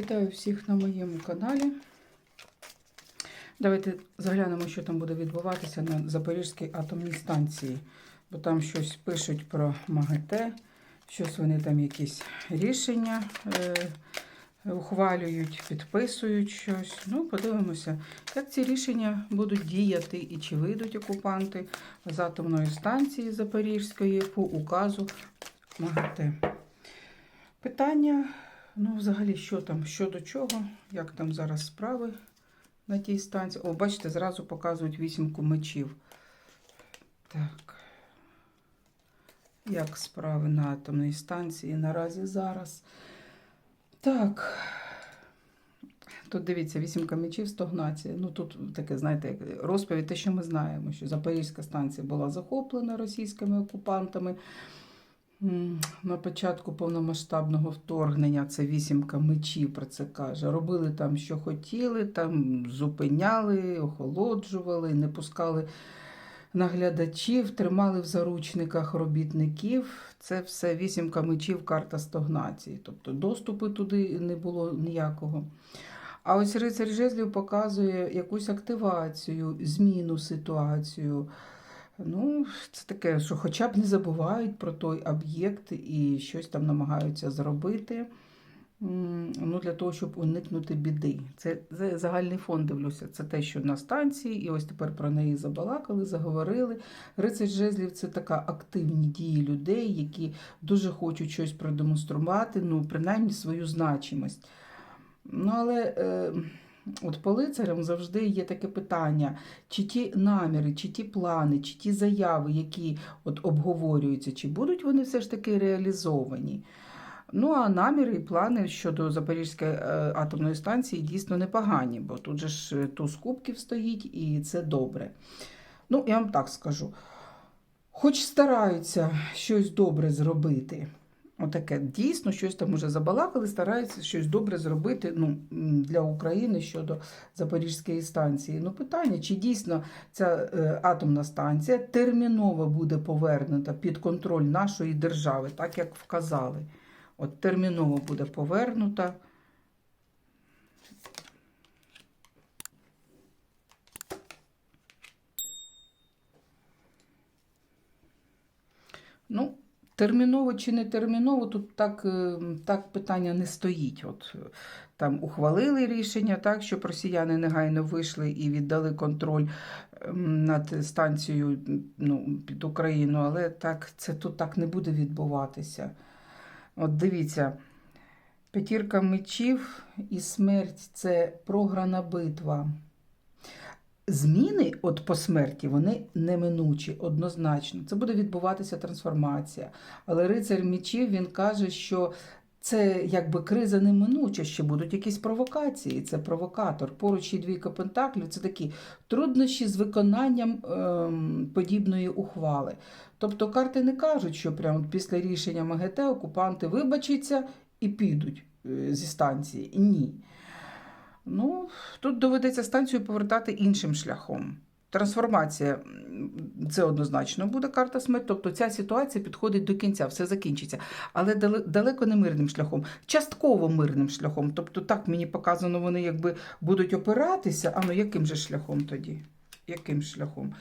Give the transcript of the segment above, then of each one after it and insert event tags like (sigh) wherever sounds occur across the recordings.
Вітаю всіх на моєму каналі. Давайте заглянемо, що там буде відбуватися на Запорізькій атомній станції. Бо там щось пишуть про МАГАТЕ, щось вони там якісь рішення е, ухвалюють, підписують щось. Ну, подивимося, як ці рішення будуть діяти і чи вийдуть окупанти з атомної станції Запорізької по указу МАГАТЕ. Питання. Ну, взагалі, що там, що до чого, як там зараз справи на тій станції. О, бачите, зразу показують вісімку мечів. Так. Як справи на атомній станції наразі зараз. Так. Тут дивіться, вісімка мечів, стогнація. Ну, тут таке, знаєте, розповідь, те, що ми знаємо, що Запорізька станція була захоплена російськими окупантами. На початку повномасштабного вторгнення це вісімка мечів про це каже. Робили там, що хотіли, там зупиняли, охолоджували, не пускали наглядачів, тримали в заручниках робітників. Це все вісімка мечів, карта стогнації. Тобто доступу туди не було ніякого. А ось рицарь жезлів показує якусь активацію, зміну ситуацію. Ну, це таке, що хоча б не забувають про той об'єкт і щось там намагаються зробити. Ну, для того, щоб уникнути біди. Це, це загальний фон дивлюся. Це те, що на станції, і ось тепер про неї забалакали, заговорили. Рицарь жезлів це така активні дії людей, які дуже хочуть щось продемонструвати, ну, принаймні свою значимость. Ну, але. Е, От по лицарям завжди є таке питання, чи ті наміри, чи ті плани, чи ті заяви, які от обговорюються, чи будуть вони все ж таки реалізовані. Ну, а наміри і плани щодо Запорізької е, атомної станції дійсно непогані, бо тут же ж е, туз кубків стоїть, і це добре. Ну, я вам так скажу. Хоч стараються щось добре зробити. Отаке дійсно щось там уже забалакали, стараються щось добре зробити ну, для України щодо Запорізької станції. Ну, питання, чи дійсно ця е, атомна станція терміново буде повернута під контроль нашої держави, так як вказали. От терміново буде повернута. Ну, терміново чи не терміново, тут так, е, так питання не стоїть. От, е, там ухвалили рішення, так, щоб росіяни негайно вийшли і віддали контроль ем, над станцією ну, під Україну, але так, це тут так не буде відбуватися. От дивіться, п'ятірка мечів і смерть це програна битва. Зміни от по смерті вони неминучі, однозначно. Це буде відбуватися трансформація. Але рицар мечів він каже, що це якби криза неминуча, ще будуть якісь провокації. Це провокатор. Поруч і двійка пентаклів це такі труднощі з виконанням ем, подібної ухвали. Тобто карти не кажуть, що прямо після рішення МАГАТЕ окупанти вибачаться і підуть е, зі станції. Ні. Ну, тут доведеться станцію повертати іншим шляхом. Трансформація це однозначно буде карта смерть. Тобто ця ситуація підходить до кінця, все закінчиться. Але далеко не мирним шляхом, частково мирним шляхом. Тобто, так мені показано, вони якби будуть опиратися. А ну яким же шляхом тоді? Яким шляхом?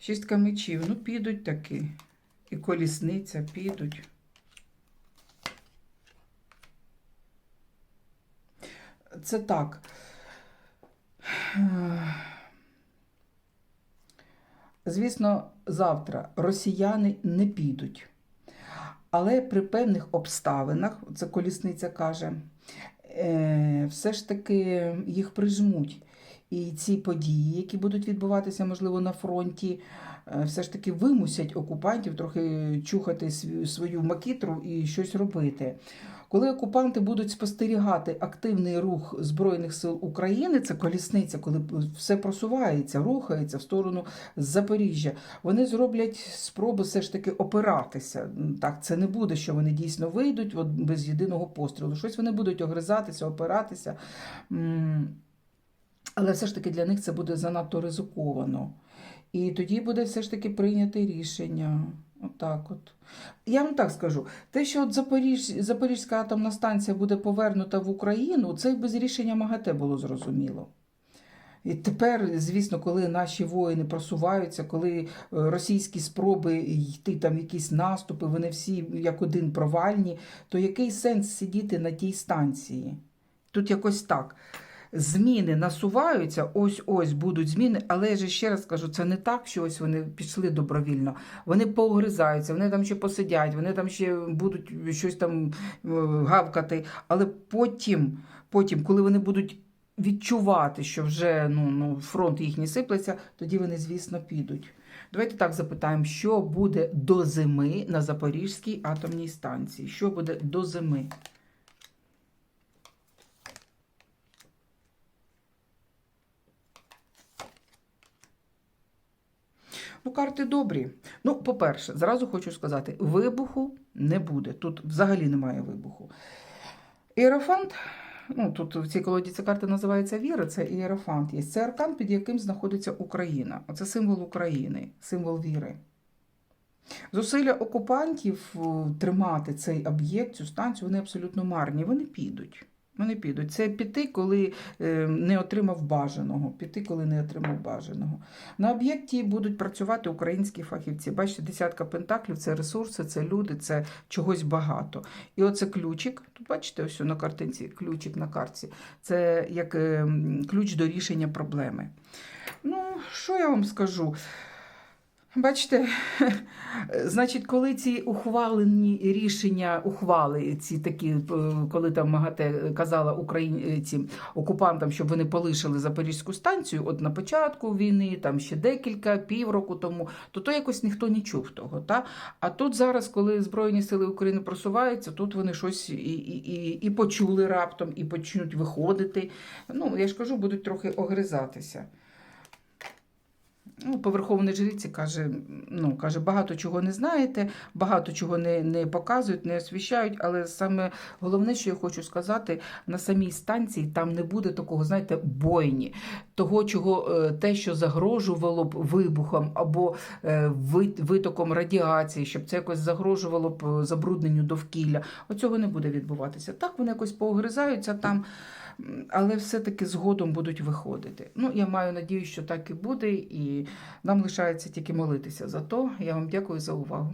Шістка мечів, ну підуть таки. І колісниця підуть. Це так. Звісно, завтра росіяни не підуть. Але при певних обставинах, це колісниця каже, е, все ж таки їх прижмуть. І ці події, які будуть відбуватися, можливо, на фронті, е, все ж таки вимусять окупантів трохи чухати свою- макітру і щось робити. Коли окупанти будуть спостерігати активний рух Збройних сил України, це колісниця, коли все просувається, рухається в сторону Запоріжжя, вони зроблять спроби все ж таки опиратися. Так, це не буде, що вони дійсно вийдуть от, без єдиного пострілу. Щось вони будуть огризатися, опиратися. Але все ж таки для них це буде занадто ризиковано. І тоді буде все ж таки прийнято рішення. От так от. Я вам так скажу: те, що от Запоріж, Запорізька атомна станція буде повернута в Україну, це без рішення МАГАТЕ було зрозуміло. І тепер, звісно, коли наші воїни просуваються, коли е, російські спроби йти там якісь наступи, вони всі як один провальні, то який сенс сидіти на тій станції? Тут якось так. Зміни насуваються, ось ось будуть зміни, але я же ще раз кажу, це не так, що ось вони пішли добровільно. Вони поогризаються, вони там ще посидять, вони там ще будуть щось там е, гавкати. Але потім, потім, коли вони будуть відчувати, що вже ну, ну, фронт їхній сиплеться, тоді вони, звісно, підуть. Давайте так запитаємо, що буде до зими на Запорізькій атомній станції? Що буде до зими? Ну, карти добрі. Ну, по-перше, зразу хочу сказати: вибуху не буде. Тут взагалі немає вибуху. Іерофант, ну тут в цій колоді ця карта називається Віра, це іерофант є. Це аркан, під яким знаходиться Україна. Оце символ України, символ віри. Зусилля окупантів е, тримати цей об'єкт, цю станцію, вони абсолютно марні. Вони підуть. Вони підуть. Це піти, коли е, не отримав бажаного. Піти, коли не отримав бажаного. На об'єкті будуть працювати українські фахівці. Бачите, десятка пентаклів це ресурси, це люди, це чогось багато. І оце ключик. Тут бачите, ось на картинці ключик на картці. Це як е, ключ до рішення проблеми. Ну, що я вам скажу? Бачите, (laughs) значить, коли ці ухвалені рішення, ухвали, ці такі, е, коли там МАГАТЕ казала українцям, окупантам, щоб вони полишили Запорізьку станцію, от на початку війни, там ще декілька, півроку тому, то то якось ніхто не чув того. Та? А тут зараз, коли Збройні сили України просуваються, тут вони щось і, і, і, і почули раптом, і почнуть виходити. Ну, я ж кажу, будуть трохи огризатися. Ну, по Верховній жриці каже, ну, каже, багато чого не знаєте, багато чого не, не показують, не освіщають, але саме головне, що я хочу сказати, на самій станції там не буде такого, знаєте, бойні, того, чого е, те, що загрожувало б вибухом або е, витоком радіації, щоб це якось загрожувало б е, забрудненню довкілля. Оцього не буде відбуватися. Так вони якось поогризаються там. Але все-таки згодом будуть виходити. Ну, я маю надію, що так і буде, і нам лишається тільки молитися за то. Я вам дякую за увагу.